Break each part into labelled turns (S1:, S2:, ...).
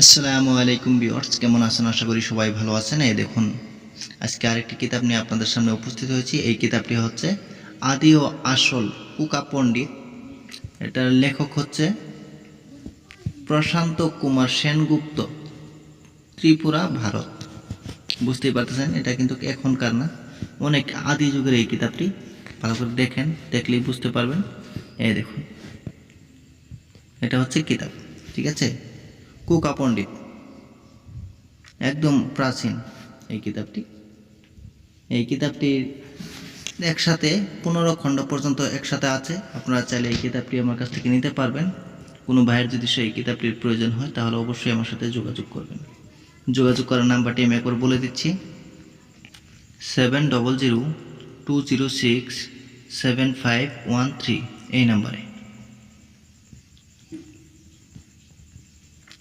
S1: আসসালামু আলাইকুম ভিউয়ার্স, কেমন আছেন? আশা করি সবাই ভালো আছেন। এই দেখুন, আজকে আরেকটি কিতাব নিয়ে আপনাদের সামনে উপস্থিত হয়েছি। এই কিতাবটি হচ্ছে আদি ও আসল কুকা পণ্ডিত। এটার লেখক হচ্ছে প্রশান্ত কুমার সেনগুপ্ত, ত্রিপুরা, ভারত। বুঝতেই পারতেছেন, এটা কিন্তু এখনকার না। অনেক আদি যুগের এই কিতাবটি, ভালো করে দেখেন, দেখলেই বুঝতে পারবেন। এই দেখুন, এটা হচ্ছে কিতাব, ঠিক আছে? কুকা পণ্ডিত। একদম প্রাচীন এই কিতাবটি। এই কিতাবটির একসাথে পনেরো খণ্ড পর্যন্ত একসাথে আছে। আপনারা চাইলে এই কিতাবটি আমার কাছ থেকে নিতে পারবেন। কোনো ভাইয়ের যদি সেই কিতাবটির প্রয়োজন হয়, তাহলে অবশ্যই আমার সাথে যোগাযোগ করবেন। যোগাযোগ করার নাম্বারটি আমি একবার বলে দিচ্ছি। Seven double zero two zero six seven five one three এই নাম্বারে।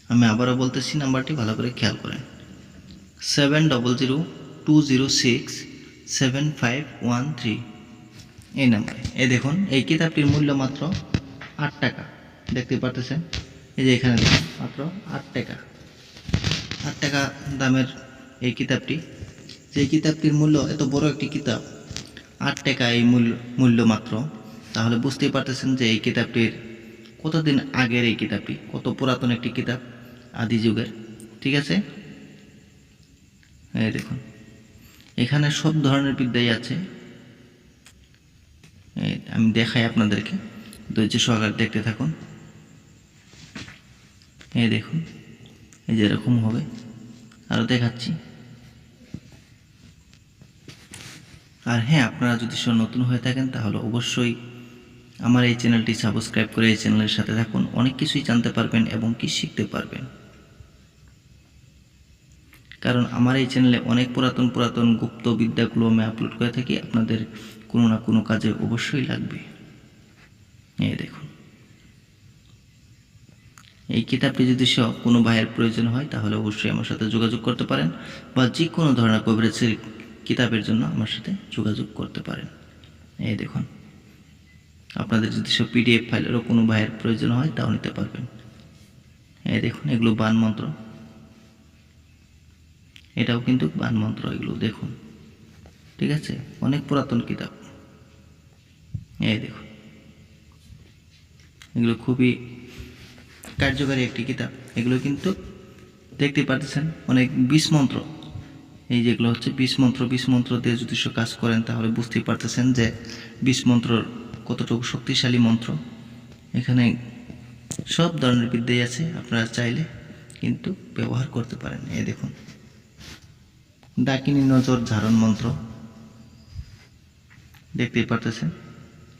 S1: আমি আবারও বলতেছি নাম্বারটি ভালো করে খেয়াল করেন। Seven double zero two zero six seven five one three এই নাম্বারে। এই দেখুন, এই কিতাবটির মূল্য মাত্র আট টাকা। দেখতে পারতেছেন? এই যে এখানে দেখুন, মাত্র আট টাকা। আট টাকা দামের এই কিতাবটি। যে কিতাবটির মূল্য, এত বড় একটি কিতাব, আট টাকা এই মূল্য মূল্য মাত্র। তাহলে বুঝতেই পারতেছেন যে এই কিতাবটির কতদিন আগের এই কিতাবটি, কত পুরাতন একটি কিতাব। আদি যুগের, ঠিক আছে? এই দেখুন, এখানে সব ধরনের বিদ্যাই আছে। আমি দেখাই আপনাদেরকে, ধৈর্য সহকারে দেখতে থাকুন। এই দেখুন, এই যে এরকম হবে আরও দেখাচ্ছি। আর হ্যাঁ আপনারা যদি সব নতুন হয়ে থাকেন, তাহলে অবশ্যই আমার এই চ্যানেলটি সাবস্ক্রাইব করে এই চ্যানেলের সাথে থাকুন। অনেক কিছুই জানতে পারবেন এবং কি শিখতে পারবেন। কারণ আমার এই চ্যানেলে অনেক পুরাতন পুরাতন গুপ্ত বিদ্যাগুলো আমি আপলোড করে থাকি। আপনাদের কোনো না কোনো কাজে অবশ্যই লাগবে। এই দেখুন। এই কিতাবটি যদি সহ কোনো ভাইয়ের প্রয়োজন হয়, তাহলে অবশ্যই আমার সাথে যোগাযোগ করতে পারেন বা যে কোনো ধরনের কভারেজের কিতাবের জন্য আমার সাথে যোগাযোগ করতে পারেন। এই দেখুন। আপনাদের যদি সব পিডিএফ ফাইলেরও কোনো ভাইয়ের প্রয়োজন হয়, তাও নিতে পারবেন। এই দেখুন, এগুলো বান মন্ত্র। এটাও কিন্তু বানমন্ত্র এগুলো, দেখুন। ঠিক আছে? অনেক পুরাতন কিতাব। এই দেখুন। এগুলো খুবই কার্যকারী একটি কিতাব। এগুলো কিন্তু দেখতে পাচ্ছেন অনেক বিষ মন্ত্র। এই যেগুলো হচ্ছে বিষ মন্ত্র বিষ মন্ত্র দিয়ে যদি সে কাজ করেন, তাহলে বুঝতেই পারতেছেন যে বিষ মন্ত্রর কতটুকু শক্তিশালী মন্ত্র। এখানে সব ধরনের বিদ্যাই আছে, আপনারা চাইলে কিন্তু ব্যবহার করতে পারেন। এই দেখুন। ডাকিনী নজর ঝাড়ন মন্ত্র। দেখতেই পারতেছেন?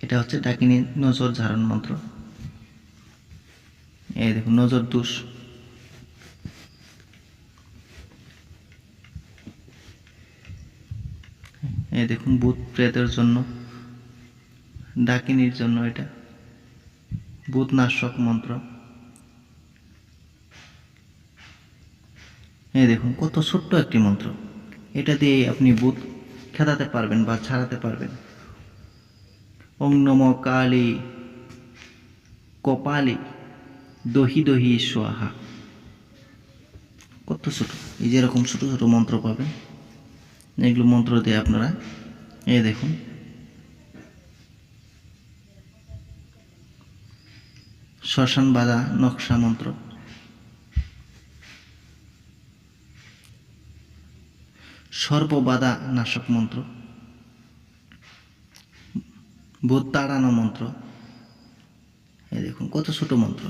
S1: এটা হচ্ছে ডাকিনী নজর ঝাড়ন মন্ত্র। এই দেখুন, নজর দোষ। এই দেখুন, ভূত প্রেতের জন্য, ডাকিনীর জন্য এটা। ভূত নাশক মন্ত্র। এই দেখুন, কত ছোট্ট একটি মন্ত্র। এটা দিয়ে আপনি ভূত খেদাতে পারবেন বা ছাড়াতে পারবেন। ওং নম কালী কপালি দহি দহি সোহা কত ছোট। এই যে এরকম ছোটো ছোট মন্ত্র পাবেন। এগুলো মন্ত্র দিয়ে আপনারা এই দেখুন। শ্মশান বাধা নকশা মন্ত্র। সর্ববাধা নাশক মন্ত্র ভূত তাড়ানো মন্ত্র। এই দেখুন, কত ছোট মন্ত্র।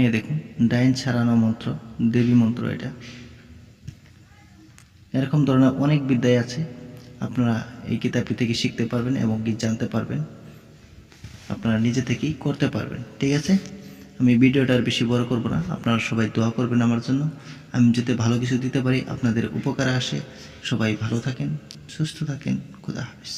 S1: এই দেখুন, ডাইন ছাড়ানো মন্ত্র, দেবী মন্ত্র এটা। এরকম ধরনের অনেক বিদ্যায় আছে, আপনারা এই কিতাবটি থেকে শিখতে পারবেন এবং কি জানতে পারবেন। আপনারা নিজে থেকেই করতে পারবেন, ঠিক আছে? আমি ভিডিওটা আর বেশি বড় করব না, আপনারা সবাই দোয়া করবেন আমার জন্য। আমি যাতে ভালো কিছু দিতে পারি, আপনাদের উপকারে আসে। সবাই ভালো থাকেন, সুস্থ থাকেন, খুদা হাফিজ।